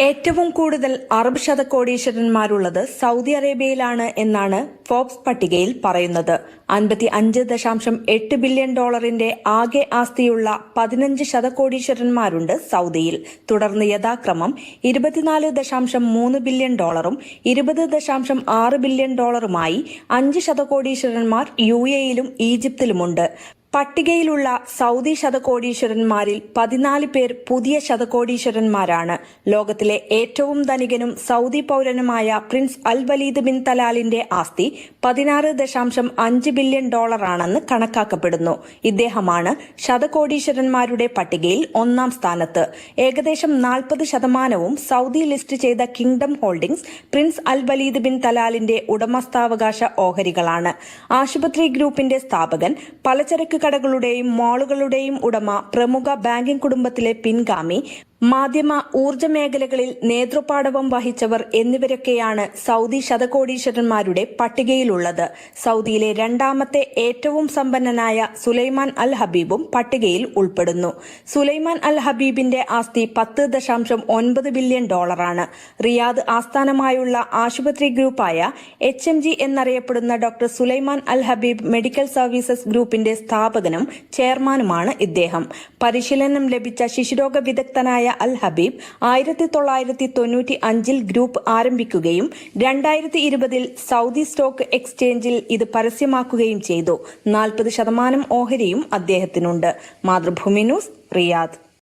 ഏറ്റവും കൂടുതൽ Arab ശതകോടീശ്വരന്മാരുള്ളത് Saudi അറേബ്യയിലാണ് എന്നാണ് ഫോബ്സ് പട്ടികയിൽ പറയുന്നത്. അൻപത്തി അഞ്ച് ദശാംശം എട്ട് ബില്യൺ ഡോളറിന്റെ ആകെ ആസ്തിയുള്ള പതിനഞ്ച് ശതകോടീശ്വരന്മാരുണ്ട് സൗദിയിൽ. തുടർന്ന് യഥാക്രമം ഇരുപത്തിനാല് ദശാംശം മൂന്ന് ബില്യൺ ഡോളറും ഇരുപത് ദശാംശം ആറ് ബില്യൺ ഡോളറുമായി അഞ്ച് ശതകോടീശ്വരന്മാർ യു എയിലും ഈജിപ്തിലുമുണ്ട്. പട്ടികയിലുള്ള സൗദി ശതകോടീശ്വരന്മാരിൽ പതിനാല് പേർ പുതിയ ശതകോടീശ്വരന്മാരാണ്. ലോകത്തിലെ ഏറ്റവും ധനികനും സൗദി പൗരനുമായ പ്രിൻസ് അൽ വലീദ് ബിൻ തലാലിന്റെ ആസ്തി പതിനാറ് ദശാംശം അഞ്ച് ബില്യൺ ഡോളറാണെന്ന് കണക്കാക്കപ്പെടുന്നു. ഇദ്ദേഹമാണ് ശതകോടീശ്വരന്മാരുടെ പട്ടികയിൽ ഒന്നാം സ്ഥാനത്ത്. ഏകദേശം നാൽപ്പത് ശതമാനവും സൗദി ലിസ്റ്റ് ചെയ്ത Kingdom Holdings Prince Al Waleed bin തലാലിന്റെ ഉടമസ്ഥാവകാശ ഓഹരികളാണ്. ആശുപത്രി ഗ്രൂപ്പിന്റെ സ്ഥാപകൻ പലചരക്ക് കടകളുടെയും മാളുകളുടെയും ഉടമ പ്രമുഖ ബാങ്കിംഗ് കുടുംബത്തിലെ പിൻഗാമി മാധ്യമ ഊർജ മേഖലകളിൽ നേതൃപാടവം വഹിച്ചവർ എന്നിവരൊക്കെയാണ് സൗദി ശതകോടീശ്വരന്മാരുടെ പട്ടികയിലുള്ളത്. സൗദിയിലെ രണ്ടാമത്തെ ഏറ്റവും സമ്പന്നനായ സുലൈമാൻ അൽ ഹബീബും പട്ടികയിൽ ഉൾപ്പെടുന്നു. സുലൈമാൻ അൽ ഹബീബിന്റെ ആസ്തി പത്ത് ദശാംശം ഒൻപത് ബില്യൺ ഡോളറാണ്. റിയാദ് ആസ്ഥാനമായുള്ള ആശുപത്രി ഗ്രൂപ്പായ എച്ച് എം ജി എന്നറിയപ്പെടുന്ന doctor Sulaiman Al Habib medical services ഗ്രൂപ്പിന്റെ സ്ഥാപകനും ചെയർമാനുമാണ് ഇദ്ദേഹം. പരിശീലനം ലഭിച്ച ശിശുരോഗ വിദഗ്ധനായ അൽ ഹബീബ് ആയിരത്തി തൊള്ളായിരത്തി തൊണ്ണൂറ്റി അഞ്ചിൽ ഗ്രൂപ്പ് ആരംഭിക്കുകയും രണ്ടായിരത്തി ഇരുപതിൽ സൗദി സ്റ്റോക്ക് എക്സ്ചേഞ്ചിൽ ഇത് പരസ്യമാക്കുകയും ചെയ്തു. നാൽപ്പത് ശതമാനം ഓഹരിയും അദ്ദേഹത്തിനുണ്ട്. Mathrubhumi news Riyadh.